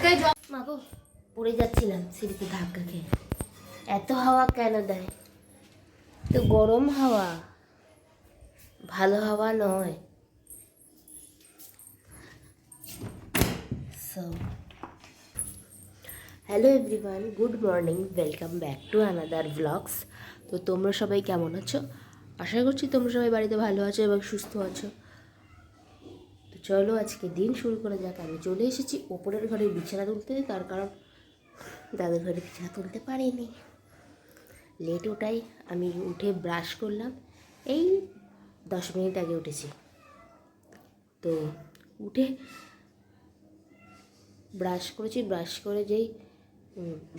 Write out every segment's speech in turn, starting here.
ওকে মাগো পড়ে যাচ্ছিলাম সিঁড়িতে ধাক্কা খেয়ে। এত হাওয়া কেন দেয়? তো গরম হাওয়া। ভালো হাওয়া নয়। So hello everyone good morning welcome back to another blogs তো তোমরা সবাই কেমন আছো? আশা করছি তোমরা সবাই বাড়িতে ভালো আছো এবং সুস্থ আছো। চলো আজকে দিন শুরু করা যাক। আমি চলে এসেছি ওপরের ঘরে বিছানা তুলতে, তার কারণ দাদুর ঘরে বিছানা তুলতে পারিনি। লেট ওটাই আমি উঠে ব্রাশ করলাম। এই দশ মিনিট আগে উঠেছি। তো উঠে ব্রাশ করেছি ব্রাশ করে যেই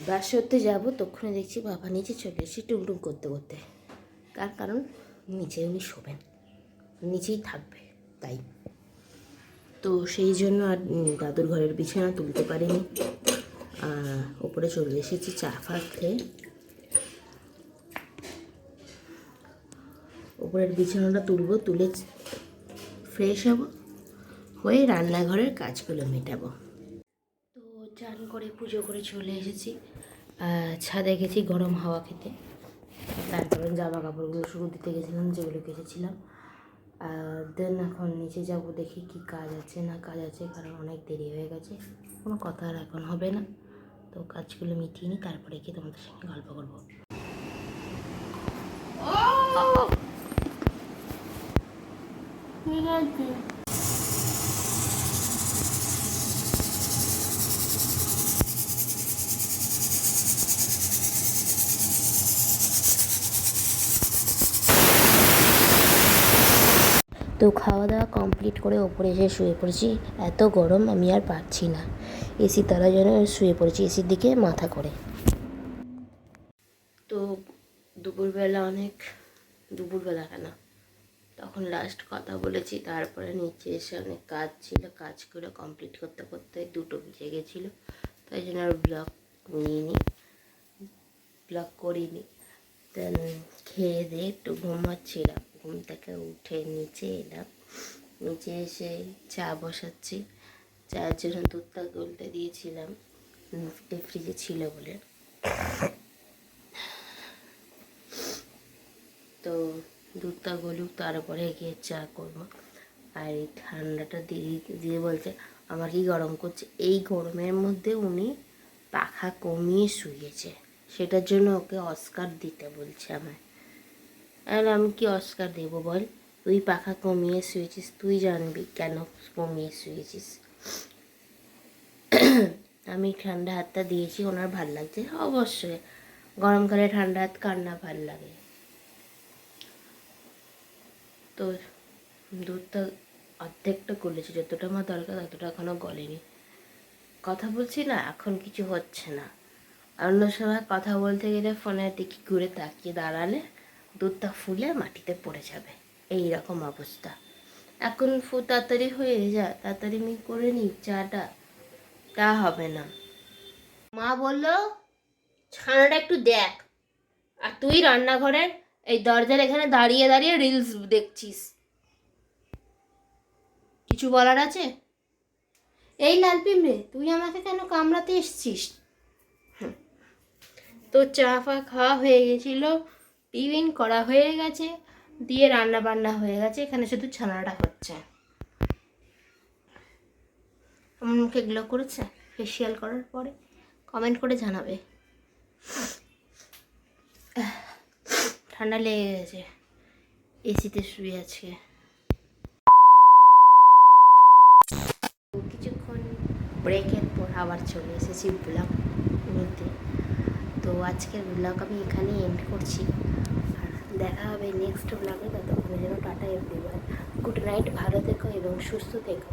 ব্রাশ করতে যাব, তখনই দেখছি বাবা নিচে চলে এসেছি টুমটুম করতে করতে। তার কারণ? নিচে উনি শোবেন। নিচেই থাকবে, তাই। তো সেই জন্য আর দাদুর ঘরের বিছানা তুলতে পারিনি। ওপরে চলে এসেছি চা ফা খেয়ে ওপরের বিছানাটা তুলবো, তুলে ফ্রেশ হব, হয়ে রান্নাঘরের কাজগুলো মেটাবো। তো চান করে পুজো করে চলে এসেছি। ছাদে গেছি গরম হাওয়া খেতে। তারপরে জামা কাপড়গুলো শুরু দিতে গেছিলাম, যেগুলো কেচেছিলাম। দেন এখন নিচে যাব দেখি কি কাজ আছে না কাজ আছে কারণ অনেক দেরি হয়ে গেছে। কোনো কথা আর এখন হবে না। তো কাজগুলো মিটিয়ে নিই তারপরে কি তোমাদের সঙ্গে গল্প করব। ঠিক আছে তো খাওয়া দাওয়া কমপ্লিট করে ওপরে এসে শুয়ে পড়েছি। এত গরম আমি আর পারছি না। এসি তারা যেন শুয়ে পড়েছি এসির দিকে মাথা করে। তো দুপুরবেলা অনেক, দুপুরবেলা কেন? তখন লাস্ট কথা বলেছি, তারপরে নিচে এসে অনেক কাজ ছিল, কাজ করে কমপ্লিট করতে করতে দুটো বেজে গেছিল। তাই জন্য আর ব্লগ নিইনি ব্লগ করিনি। দেন খেয়ে দিয়ে একটু ঘুমাচ্ছিলাম। ঘুম থেকে উঠে নিচে এলাম। নিচে এসে চা বসাচ্ছি। চায়ের জন্য দুধটা গলতে দিয়েছিলাম। ফ্রিজে ছিল বলে। তো দুধটা গলুক, তারপরে গিয়ে চা করব। আর এই ঠান্ডাটা দিয়ে দিয়ে বলছে আমাকে গরম করছে? এই গরমের মধ্যে উনি পাখা কমিয়ে শুয়েছে। সেটার জন্য ওকে অস্কার দিতে বলছে আমায়। আর আমি কি অস্কার দেবো বল? তুই পাখা কমিয়ে শুয়েছিস, তুই জানবি কেন কমিয়ে শুয়েছিস। আমি ঠান্ডা হাতটা দিয়েছি, ওনার ভালো লাগছে? অবশ্যই। গরমকালে ঠান্ডা হাত কার না ভালো লাগে? তো দুধটা অর্ধেকটা গলেছে, যতটা আমার দরকার ততটা এখনও গলেনি। কথা বলছি না, এখন কিছু হচ্ছে না। অন্য সময় কথা বলতে গেলে ফোনের দিকে ঘুরে তাকিয়ে দাঁড়ালে দুধটা ফুলে মাটিতে পড়ে যাবে। এই রকম অবস্থা। এখন তাড়াতাড়ি হয়ে যায় তাড়াতাড়ি আমি করে নিই চাটা। তা হবে না। মা বলল, ছানাটা একটু দেখ। আর তুই রান্নাঘরের এই দরজার এখানে দাঁড়িয়ে দাঁড়িয়ে রিলস দেখছিস। কিছু বলার আছে? এই লাল পিমড়ে তুই আমাকে কেন কামড়াতে এসছিস। তো চা ফা খাওয়া হয়ে গেছিল। টিফিন করা হয়ে গেছে, দিয়ে রান্না বান্না হয়ে গেছে, এখানে শুধু ছানাটা হচ্ছে। আমার মুখে গ্লো করেছে ফেসিয়াল করার পরে কমেন্ট করে জানাবে। ঠান্ডা লেগে গেছে এসিতে শুয়ে আছে কিছুক্ষণ ব্রেকের পর আবার চলে এসেছি ব্লগ তো আজকের ব্লগ আমি এখানেই এন্ড করছি। দেখা হবে নেক্সট ব্লগে ততক্ষণে যেন টাটা এভরিওয়ান গুড নাইট ভালো থেকো এবং সুস্থ থেকো।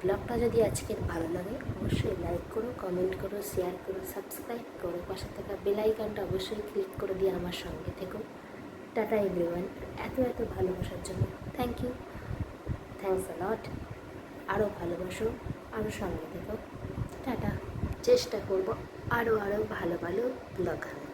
ব্লগটা যদি আজকের ভালো লাগে, অবশ্যই লাইক করো কমেন্ট করো শেয়ার করো সাবস্ক্রাইব করো। পাশে থাকা বেল আইকনটা অবশ্যই ক্লিক করে দিয়ে আমার সঙ্গে থেকো। টাটা এভরিওয়ান এত এত ভালোবাসার জন্য। Thank you thanks a lot আরও ভালোবাসো আরও সঙ্গে থেকো। টাটা। চেষ্টা করব আরও আরও ভালো ভালো ব্লগ আনার